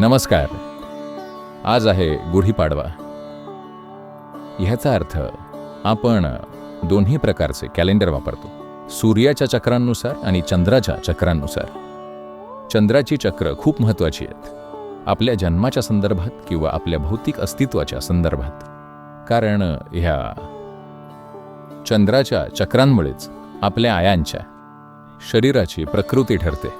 नमस्कार. आज आहे गुढीपाडवा ह्याचा अर्थ आपण दोन्ही प्रकारचे कॅलेंडर वापरतो. सूर्याच्या चक्रांनुसार आणि चंद्राच्या चक्रांनुसार. चंद्राची चक्र खूप महत्त्वाची आहेत. आपल्या जन्माच्या संदर्भात किंवा आपल्या भौतिक अस्तित्वाच्या संदर्भात. कारण ह्या चंद्राच्या चक्रांमुळेच आपल्या आयांच्या शरीराची प्रकृती ठरते.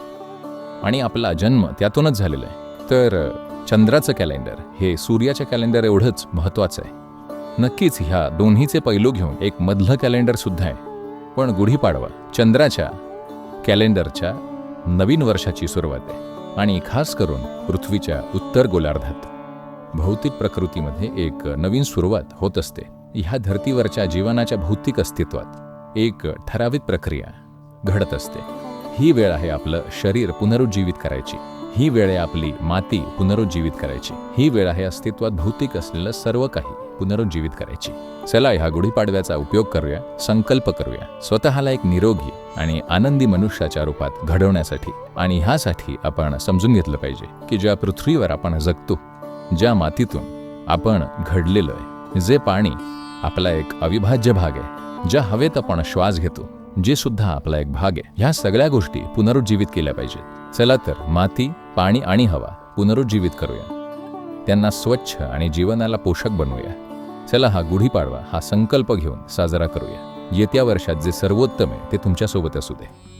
आणि आपला जन्म त्यातूनच झालेला आहे. तर चंद्राचं कॅलेंडर हे सूर्याच्या कॅलेंडर एवढंच महत्त्वाचं आहे. नक्कीच ह्या दोन्हीचे पैलू घेऊन एक मधलं कॅलेंडर सुद्धा आहे. पण गुढीपाडवा चंद्राच्या कॅलेंडरच्या नवीन वर्षाची सुरुवात आहे. आणि खास करून पृथ्वीच्या उत्तर गोलार्धात. भौतिक प्रकृतीमध्ये एक नवीन सुरुवात होत असते. ह्या धर्तीवरच्या जीवनाच्या भौतिक अस्तित्वात एक ठराविक प्रक्रिया घडत असते. ही वेळ आहे आपलं शरीर पुनरुज्जीवित करायची. ही वेळ आहे आपली माती पुनरुज्जीवित करायची. ही वेळ आहे अस्तित्वात भौतिक असलेलं सर्व काही पुनरुज्जीवित करायची. चला ह्या गुढीपाडव्याचा उपयोग करूया संकल्प करूया. स्वतःला एक निरोगी आणि आनंदी मनुष्याच्या रूपात घडवण्यासाठी आणि ह्यासाठी आपण समजून घेतलं पाहिजे की ज्या पृथ्वीवर आपण जगतो ज्या मातीतून आपण घडलेलो आहे जे पाणी आपला एक अविभाज्य भाग आहे ज्या हवेत आपण श्वास घेतो जे सुद्धा आपला एक भाग आहे. ह्या सगळ्या गोष्टी पुनरुज्जीवित केल्या पाहिजेत. चला तर माती पाणी आणि हवा पुनरुज्जीवित करूया. त्यांना स्वच्छ आणि जीवनाला पोषक बनवूया. चला हा गुढीपाडवा हा संकल्प घेऊन साजरा करूया. येत्या वर्षात जे सर्वोत्तम आहे ते तुमच्यासोबत असू दे.